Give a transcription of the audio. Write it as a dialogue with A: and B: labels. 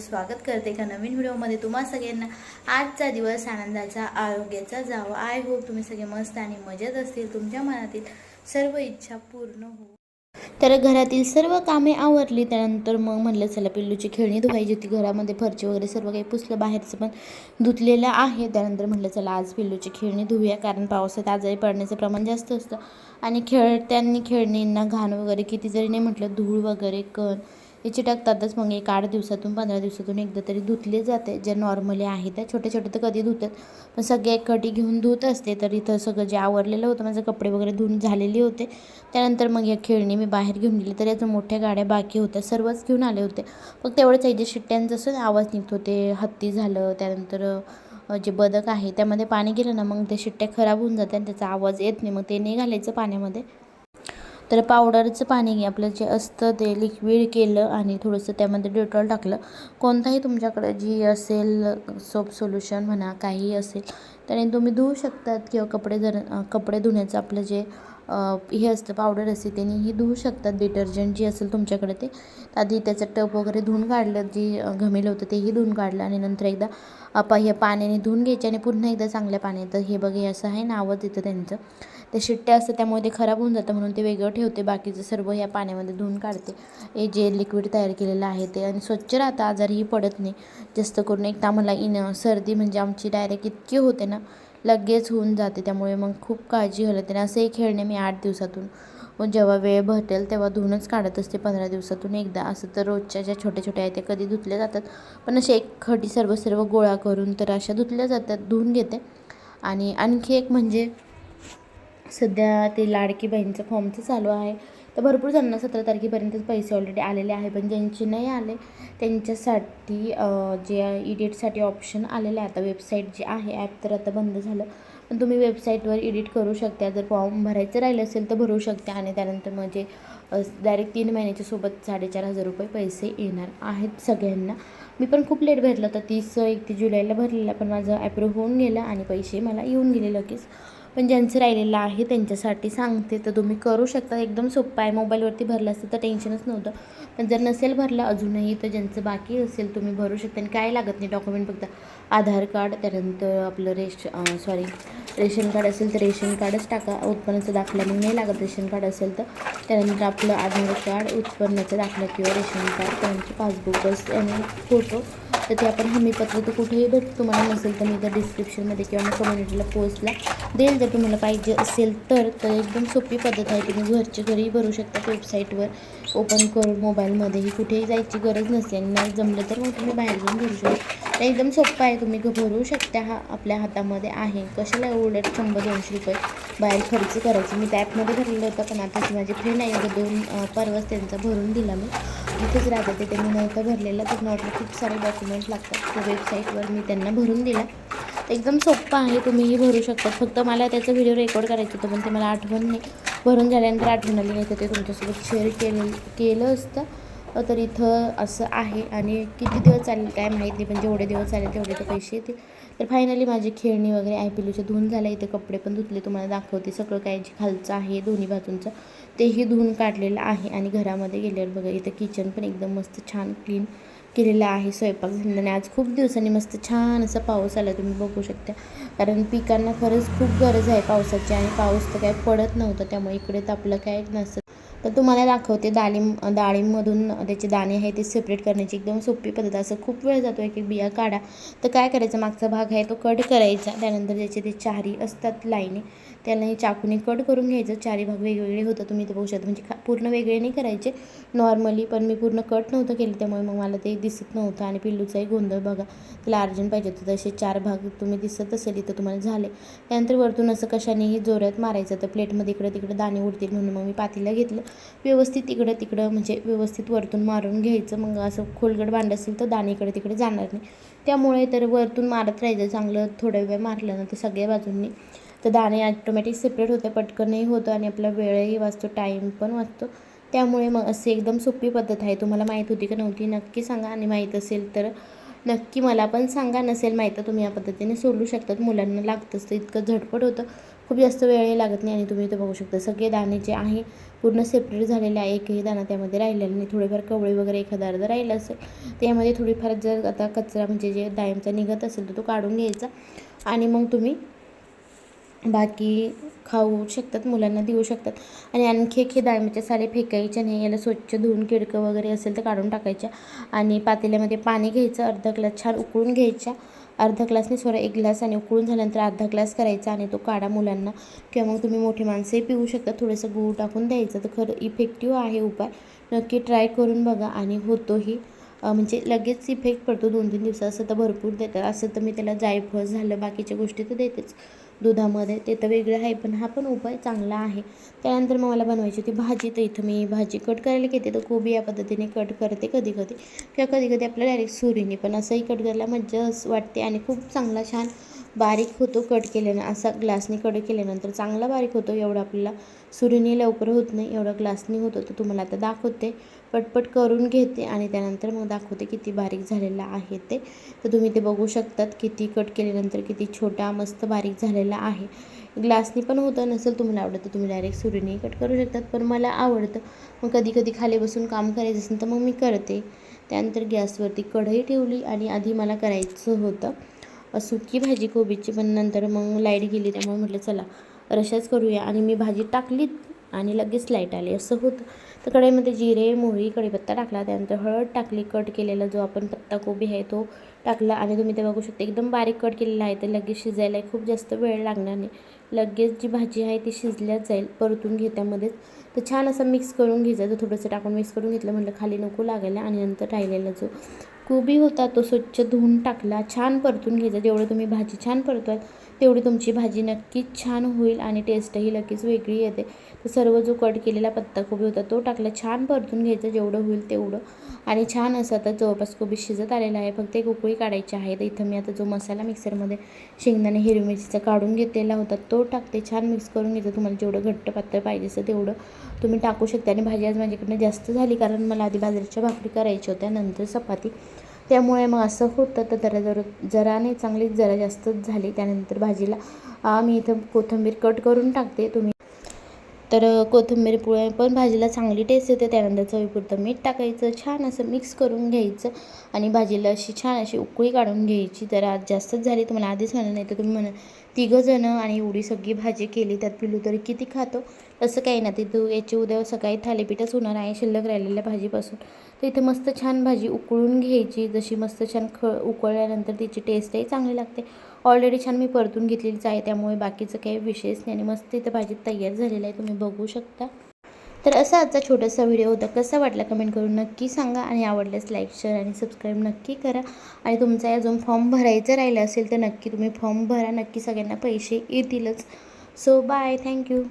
A: स्वागत करते एका नवीन व्हिडिओमध्ये तुम्हा सगळ्यांना. आजचा दिवस आनंदाचा आरोग्याचा जावा. आय होप तुम्ही सगळे मस्त आणि मजेत असतील. तुमच्या मनातील सर्व इच्छा पूर्ण हो. तर घरातील सर्व कामे आवरली त्यानंतर मग म्हणलं चला पिल्लूची खेळणी धुवायची होती. घरामध्ये फरची वगैरे सर्व काही पुसलं बाहेरचं पण धुतलेलं आहे. त्यानंतर म्हटलं चला आज पिल्लूची खेळणी धुवूया कारण पावसात आजारी पडण्याचं प्रमाण जास्त असतं. आणि खेळत्यांनी खेळणींना घाण वगैरे किती जरी नाही म्हटलं धूळ वगैरे कण हे चिटकतातच मग एक आठ दिवसातून पंधरा दिवसातून एकदा तरी धुतले जाते. जे नॉर्मली आहे त्या छोटे छोटे तर कधी धुतात पण सगळे एक कटी घेऊन धुत असते. तर इथं सगळं जे आवरलेलं होतं माझे कपडे वगैरे धुवून झालेले होते. त्यानंतर मग या खेळणी मी बाहेर घेऊन गेली. तर याचं मोठ्या गाड्या बाकी होत्या. सर्वच घेऊन आले होते. फक्त तेवढंच आहे जे शिट्ट्यांचं आवाज निघतो ते हत्ती झालं त्यानंतर जे बदक आहे त्यामध्ये पाणी गेलं ना मग ते शिट्ट्या खराब होऊन जातात आणि त्याचा आवाज येत नाही. मग ते नाही घालायचं पाण्यामध्ये. तर पावडरचं पाणी आपलं जे असतं ते लिक्विड केलं आणि थोडंसं त्यामध्ये डेटॉल टाकलं. कोणताही तुमच्याकडे जी असेल सोप सोल्युशन म्हणा काहीही असेल त्याने तुम्ही धुवू शकतात किंवा कपडे धर कपडे धुण्याचं आपलं जे हे असतं पावडर असते त्यांनीही धुवू शकतात डिटर्जंट जी असेल तुमच्याकडे ते. आधी त्याचं टप वगैरे धुवून काढलं जी घमेलं होतं तेही धुवून काढलं आणि नंतर एकदा आप हे पाण्याने धुवून घ्यायचे आणि पुन्हा एकदा चांगल्या पाण्यात. हे बघ हे असं आहे नावं येतं त्यांचं. ते शिट्ट्या असतं त्यामुळे ते खराब होऊन जातं म्हणून ते वेगळं ठेवते बाकीचं सर्व ह्या पाण्यामध्ये धुवून काढते. हे जे लिक्विड तयार केलेलं आहे ते आणि स्वच्छ राहतं आजारही पडत नाही. जास्त करून एक तर आम्हाला इन सर्दी म्हणजे आमची डायरेक्ट इतकी होते ना लगेच होऊन जाते. त्यामुळे मग खूप काळजी घालते आणि असंही खेळणे मी आठ दिवसातून. मग जेव्हा वेळ भेटेल तेव्हा धुवूनच काढत असते पंधरा दिवसातून एकदा. असं तर रोजच्या ज्या छोट्या छोट्या आहेत त्या कधी धुतल्या जातात. पण असे एक खडी सर्व सर्व गोळा करून तर अशा धुतल्या जातात. धुवून घेते. आणि आणखी एक म्हणजे सध्या ते लाडकी बहीणचं फॉर्मचं चालू आहे. तर भरपूर जणांना सतरा तारखेपर्यंतच पैसे ऑलरेडी आलेले आहे पण ज्यांचे नाही आले त्यांच्यासाठी जे इडिटसाठी ऑप्शन आलेलं आहे आता वेबसाईट जे आहे ॲप तर आता बंद झालं. पण तुम्ही वेबसाईटवर एडिट करू शकता. जर फॉर्म भरायचं राहिलं असेल तर भरू शकता. आणि त्यानंतर म्हणजे डायरेक्ट तीन महिन्याच्या सोबत साडेचार हजार रुपये पैसे येणार आहेत सगळ्यांना. मी पण खूप लेट भरलं. होतं तीस एकतीस जुलैला भरलेला पण माझं ॲप्रूव्ह होऊन गेलं आणि पैसे मला येऊन गेले लगेच. पण ज्यांचं राहिलेलं आहे त्यांच्यासाठी सांगते. तर तुम्ही करू शकता. एकदम सोपं आहे. मोबाईलवरती भरलं असतं तर टेन्शनच नव्हतं. पण जर नसेल भरलं अजूनही तर ज्यांचं बाकी असेल तुम्ही भरू शकता. आणि काय लागत नाही डॉक्युमेंट फक्त आधार कार्ड त्यानंतर आपलं रेश सॉरी रेशन कार्ड असेल तर रेशन कार्डच टाका. उत्पन्नाचा दाखला मग नाही लागत रेशन कार्ड असेल तर. त्यानंतर आपलं आधार कार्ड उत्पन्नाचा दाखला किंवा रेशन कार्ड त्यानंतर पासबुक बस आणि फोटो तर ते आपण हमीपत्र तर कुठेही भेटतं तुम्हाला नसेल तर मी इथं डिस्क्रिप्शनमध्ये किंवा मग कम्युनिटीला पोस्टला देईल. जर तुम्हाला पाहिजे असेल तर तर एकदम सोपी पद्धत आहे. तुम्ही घरच्या घरीही भरू शकता वेबसाईटवर ओपन करून मोबाईलमध्येही कुठेही जायची गरज नसते आणि नाही जमलं तर मग तुम्ही बाहेर जाऊन भरू शकता. ते एकदम सोपं आहे. तुम्ही भरू शकता हा आपल्या हातामध्ये आहे. कशाला एवढे शंभर दोनशे रुपये बाहेर खर्च करायचे? मी त्या ॲपमध्ये भरलेलं होतं पण आता माझी फ्रेंड आहे. दोन परवाच त्यांचा भरून दिला मी. इथेच राहते तिथे त्यांनी नव्हतं भरलेला तर नॉर्मल खूप सारे डॉक्युमेंट लागतात. त्या वेबसाईटवर मी त्यांना भरून दिला. एकदम सोप्पं आहे तुम्हीही भरू शकता. फक्त मला त्याचा व्हिडिओ रेकॉर्ड करायचं होतं पण ते मला आठवण नाही. भरून झाल्यानंतर आठवण आली नाही तर ते तुमच्यासोबत शेअर केलं केलं असतं. तर इथं असं आहे. आणि किती दिवस चालेल काय माहीत नाही पण जेवढे दिवस चालेल तेवढे तर पैसे येतील. तर फायनली माझी खेळणी वगैरे आय पिलूचे धुवून झालं. इथे कपडे पण धुतले तुम्हाला दाखवते. सगळं काय जे खालचं आहे दोन्ही बाजूंचं. तेही धुवून काढलेलं आहे आणि घरामध्ये गेल्यावर बघा इथं किचन पण एकदम मस्त छान क्लीन केलेलं आहे स्वयंपाक झाल्याने आज खूप दिवसांनी मस्त छान असा पाऊस आला तुम्ही बघू शकता. कारण पिकांना खरंच खूप गरज आहे पावसाची आणि पाऊस तर काय पडत नव्हतं त्यामुळे इकडे तर आपलं काय नसतं. तर तुम्हाला दाखवते डाळिंब डाळिंबमधून त्याचे दाणे आहे ते सेपरेट करण्याची. एकदम सोपी पद्धत असं खूप वेळ जातो एक एक बिया काढा. तर काय करायचं मागचा भाग आहे तो कट करायचा. त्यानंतर त्याचे ते चारी असतात लाईने. त्याला चाकूने कट करून घ्यायचं. चारी भाग वेगवेगळे होतं तुम्ही ते बघू शकता. म्हणजे खा पूर्ण वेगळे नाही करायचे. नॉर्मली पण मी पूर्ण कट नव्हतं केलं. त्यामुळे मग मला ते दिसत नव्हतं. आणि पिल्लूचाही गोंधळ बघा. त्याला अर्जंट पाहिजे होतं. तसे चार भाग तुम्ही दिसत असेल इथं तुम्हाला झाले. त्यानंतर वरतून असं कशानेही जोरात मारायचं. तर प्लेटमध्ये इकडं तिकडं दाणे उडतील म्हणून मग मी पातीला घेतलं. व्यवस्थित इकडं तिकडं म्हणजे व्यवस्थित वरतून मारून घ्यायचं. मग असं खोलगड बांध असेल तर दाणे इकडे तिकडे जाणार नाही. त्यामुळे तर वरतून मारत राहायचं. चांगलं थोड्या वेळ मारलं ना तर सगळ्या बाजूंनी तर दाणे ॲटोमॅटिक सेपरेट होते पटकनही होतं आणि आपला वेळही वाचतो टाईम पण वाचतो. त्यामुळे मग अशी एकदम सोपी पद्धत आहे. तुम्हाला माहीत होती का नव्हती? नक्की सांगा. आणि माहीत असेल तर नक्की मला पण सांगा. नसेल माहीत तर तुम्ही या पद्धतीने सोडू शकतात. मुलांना लागतंच तर इतकं झटपट होतं. खूप जास्त वेळही लागत नाही आणि तुम्ही इथं बघू शकता. सगळे दाणे जे आहे पूर्ण सेपरेट झालेले आहे. एकही दाणा त्यामध्ये राहिलेला नाही. थोडेफार कवळी वगैरे एखादा अर्धा राहिलं असेल त्यामध्ये थोडीफार जर आता कचरा म्हणजे जे दायमचा निघत असेल तर तो काढून घ्यायचा. आणि मग तुम्ही बाकी खाऊ शकतात मुलांना देऊ शकतात. आणि आणखी एक हे डाळिंबाचे साले फेकायचे नाही याला स्वच्छ धुवून किडकं वगैरे असेल तर काढून टाकायच्या. आणि पातेल्यामध्ये पाणी घ्यायचं अर्धा ग्लास छान उकळून घ्यायच्या अर्धा ग्लासने सोडा एक ग्लास आणि उकळून झाल्यानंतर अर्धा ग्लास करायचा आणि तो काढा मुलांना. किंवा मग तुम्ही मोठी माणसंही पिऊ शकता थोडंसं गूळ टाकून द्यायचं. तर खरं इफेक्टिव्ह आहे उपाय. नक्की ट्राय करून बघा आणि होतोही. म्हणजे लगेच इफेक्ट पडतो. दोन तीन दिवस असं तर भरपूर देतात. असं तर मी त्याला जायफळ झालं बाकीच्या गोष्टी तर देतेच. दुधामध्ये. ते तर वेगळं आहे पण हा पण उपाय चांगला आहे. त्यानंतर मग मला बनवायची होती भाजी. तर इथं मी भाजी कट करायला घेते. तर कोबी या पद्धतीने कट करते कधी कधी. किंवा कधी कधी आपल्याला डायरेक्ट सुरीने पण असंही कट करायला मज्जा वाटते आणि खूप चांगला छान बारीक होतो कट केल्यानं. असा ग्लासने कट केल्यानंतर चांगला बारीक होतो. एवढं आपल्याला सुरीने लवकर होत नाही. एवढं ग्लासने होतो. तर तुम्हाला आता दाखवते. पटपट करून घेते आणि त्यानंतर मग दाखवते किती बारीक झालेला आहे ते. तर तुम्ही ते बघू शकतात किती कट केल्यानंतर किती छोटा मस्त बारीक झालेला आहे. ग्लासनी पण होतं नसेल तुम्हाला आवडतं तुम्ही डायरेक्ट सुरीने कट करू शकतात पण मला आवडतं. मग कधी कधी खाली बसून काम करायचं असेल तर मग मी करते. त्यानंतर गॅसवरती कढई ठेवली आणि आधी मला करायचं होतं सुकी भाजी कोबीची पण नंतर मग लाइट गेली त्यामुळे म्हटलं चला रशाच करूया. आणि मी भाजी टाकली आणि लगेच लाइट आली असं होतं. तर कढईमध्ये जिरे मोहरी कढीपत्ता टाकला. त्यानंतर हळद टाकली कट केलेला जो आपण पत्ता कोबी आहे तो टाकला. आणि तुम्ही ते बघू शकता एकदम बारीक कट केलेला आहे. तर लगेच शिजायला खूप जास्त वेळ लागणार नाही. लगेच जी भाजी आहे ती शिजल्याच जाईल परतून घेत्यामध्येच. तर छान असं मिक्स करून घ्यायचं. तर थोडंसं टाकून मिक्स करून घेतलं म्हटलं खाली नको लागायला. आणि नंतर राहिलेला जो कोबी होता तो स्वच्छ धुवून टाकला. छान परतून घ्यायचा. जेवढं तुम्ही भाजी छान परतवाल तेवढी तुमची भाजी नक्कीच छान होईल आणि टेस्टही लगेच वेगळी येते. तर सर्व जो कट केलेला पत्ताकोबी होता तो टाकला छान परतून घ्यायचं जेवढं होईल तेवढं. आणि छान असं आता जवळपास कोबी शिजत आलेला आहे फक्त एक उकळी काढायची आहे. तर इथं मी आता जो मसाला मिक्सरमध्ये शेंगदाणे हिरवी मिरचीचा काढून घेतलेला होता तो टाकते छान मिक्स करून घेते. तुम्हाला जेवढं घट्ट पातळ पाहिजे असं तेवढं तुम्ही टाकू शकता. आणि भाजी आज माझ्याकडनं जास्त झाली कारण मला आधी बाजरीच्या भाकरी करायची होत्या नंतर चपाती. त्यामुळे मग असं होतं तर जरा जर जराने चांगली चांगलीच जरा जास्तच झाली त्यानंतर भाजीला मी इथं कोथिंबीर कट करून टाकते. तुम्ही तर कोथिंबीर पुळे पण भाजीला चांगली टेस्ट येते. त्यानंतर चवीपुरतं मीठ टाकायचं. छान असं मिक्स करून घ्यायचं. आणि भाजीला अशी छान अशी उकळी काढून घ्यायची. तर आज जास्तच झाली तुम्हाला आधीच म्हणलं नाही तर तुम्ही म्हणा तिघं जणं आणि एवढी सगळी भाजी केली त्यात पिलू तरी किती खातो? तसं काही ना तिथं याची उद्या सकाळी थालीपीठच होणार आहे शिल्लक राहिलेल्या भाजीपासून. तर इथे मस्त छान भाजी उकळून घ्यायची. जशी मस्त छान ख उकळल्यानंतर तिची टेस्टही चांगली लागते. ऑलरेडी छान मी परतून घेतलेलीच आहे त्यामुळे बाकीचं काही विशेष नाही. आणि मस्त इथं भाजी तयार झालेलं आहे तुम्ही बघू शकता. तर असा आजचा छोटासा व्हिडिओ होता. कसा वाटला कमेंट करून नक्की सांगा. आणि आवडल्यास लाईक शेअर आणि सबस्क्राईब नक्की करा. आणि तुमचा अजून फॉर्म भरायचं राहिलं असेल तर नक्की तुम्ही फॉर्म भरा. नक्की सगळ्यांना पैसे येतीलच. So bye thank you